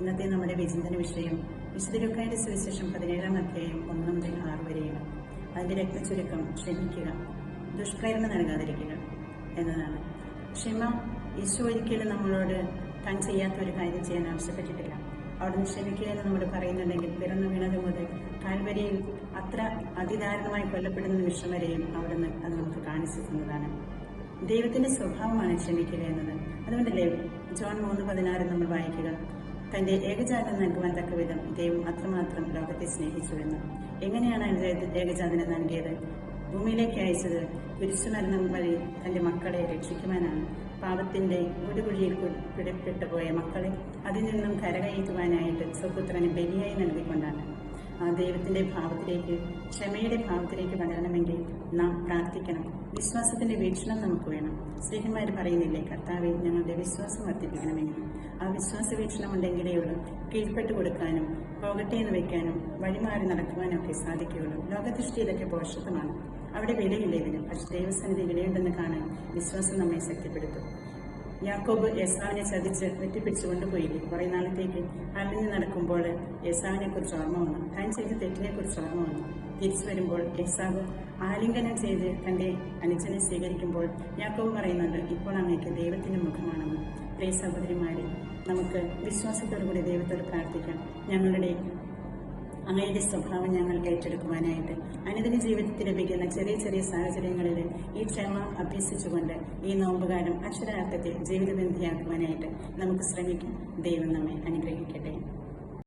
ഇന്നത്തെ നമ്മുടെ വിചിന്തന വിഷയം വിശുദ്ധരൊക്കെ സുവിശേഷം പതിനേഴാം അധ്യായം ഒന്ന് മുതൽ ആറ് വരെയാണ്. അതിന്റെ രക്തചുരുക്കം ക്ഷമിക്കുക ദുഷ്പ്രേരണ നൽകാതിരിക്കുക എന്നതാണ്. ക്ഷമ ഈശോ ഒരിക്കലും നമ്മളോട് താൻ ചെയ്യാത്ത ഒരു കാര്യം ചെയ്യാൻ ആവശ്യപ്പെട്ടിട്ടില്ല. അവിടുന്ന് ക്ഷമിക്കുക എന്ന് നമ്മൾ പറയുന്നുണ്ടെങ്കിൽ പിറന്നു വീണത് മുതൽ കാൽവരിയിൽ അത്ര അതിദാരുണമായി കൊല്ലപ്പെടുന്ന നിമിഷം വരെയും അവിടുന്ന് അത് നമുക്ക് കാണിച്ചു തന്നതാണ് ദൈവത്തിന്റെ സ്വഭാവമാണ് ക്ഷമിക്കുക എന്നത്. അതുകൊണ്ടല്ലേ? ജോൺ മൂന്ന് പതിനാറ് നമ്മൾ വായിക്കുക. തന്റെ ഏകജാതം നൽകുവാൻ തക്ക വിധം ദൈവം അത്രമാത്രം ലോകത്തെ സ്നേഹിച്ചുവെന്ന്. എങ്ങനെയാണ് ഏക- ഏകജാതനെ നൽകിയത്? ഭൂമിയിലേക്ക് അയച്ചത് കുരിശുമരണം വഴി തന്റെ മക്കളെ രക്ഷിക്കുവാനാണ്. പാപത്തിന്റെ ഒടുകുഴിയിൽ കു- പിടിപ്പെട്ടു പോയ മക്കളെ അതിൽ നിന്നും കരകയറ്റുവാനായിട്ട് സ്വപുത്രന് ബലിയായി നൽകിക്കൊണ്ടാണ്. ആ ദൈവത്തിന്റെ ഭാവത്തിലേക്ക് ക്ഷമയുടെ ഭാവത്തിലേക്ക് വളരണമെങ്കിൽ നാം പ്രാർത്ഥിക്കണം. വിശ്വാസത്തിന്റെ വീക്ഷണം നമുക്ക് വേണം. സ്നേഹന്മാർ പറയുന്നില്ലേ കർത്താവെ ഞങ്ങളുടെ വിശ്വാസം വർദ്ധിപ്പിക്കണമെങ്കിൽ ആ വിശ്വാസ വീക്ഷണം ഉണ്ടെങ്കിലേ ഉള്ളൂ. കീഴ്പ്പെട്ടു കൊടുക്കാനും പോകട്ടെ എന്ന് വെക്കാനും വഴിമാറി നടക്കുവാനും ഒക്കെ സാധിക്കുകയുള്ളൂ. ലോകദൃഷ്ടി ഇതൊക്കെ അവിടെ വിലയില്ല ഇതിന്. പക്ഷെ ദൈവസന്നിധി വിലയുണ്ടെന്ന് കാണാൻ വിശ്വാസം നമ്മെ ശക്തിപ്പെടുത്തും. യാക്കോബ് യേസാവിനെ ചതിച്ച് വെട്ടിപ്പിടിച്ചുകൊണ്ട് പോയില്ലേ കുറെ നാളത്തേക്ക് അലഞ്ഞു നടക്കുമ്പോൾ യേസാവിനെ കുറിച്ച് ഓർമ്മ വന്നു. താൻ ചെയ്ത തെറ്റിനെ കുറിച്ച് ഓർമ്മ വന്നു. തിരിച്ചു വരുമ്പോൾ യേസാവ് ആലിംഗനം ചെയ്ത് തന്റെ അനുജനെ സ്വീകരിക്കുമ്പോൾ യാക്കോബ് പറയുന്നുണ്ട് ഇപ്പോൾ അങ്ങേക്ക് ദൈവത്തിന്റെ മുഖമാണെന്ന്. പ്രിയ സഹോദരിമാരെ നമുക്ക് വിശ്വാസത്തോടു കൂടി ദൈവത്തോട് പ്രാർത്ഥിക്കാം. ഞങ്ങളുടെ അങ്ങയുടെ സ്വഭാവം ഞങ്ങൾ ഏറ്റെടുക്കുവാനായിട്ട് അനുദിന ജീവിതത്തിൽ ലഭിക്കുന്ന ചെറിയ ചെറിയ സാഹചര്യങ്ങളിൽ ഈ ക്ഷമ അഭ്യസിച്ചുകൊണ്ട് ഈ നോമ്പുകാലം അക്ഷരാർത്ഥത്തിൽ ജീവിതബന്ധിയാക്കുവാനായിട്ട് നമുക്ക് ശ്രമിക്കാം. ദൈവം നമ്മെ അനുഗ്രഹിക്കട്ടെ.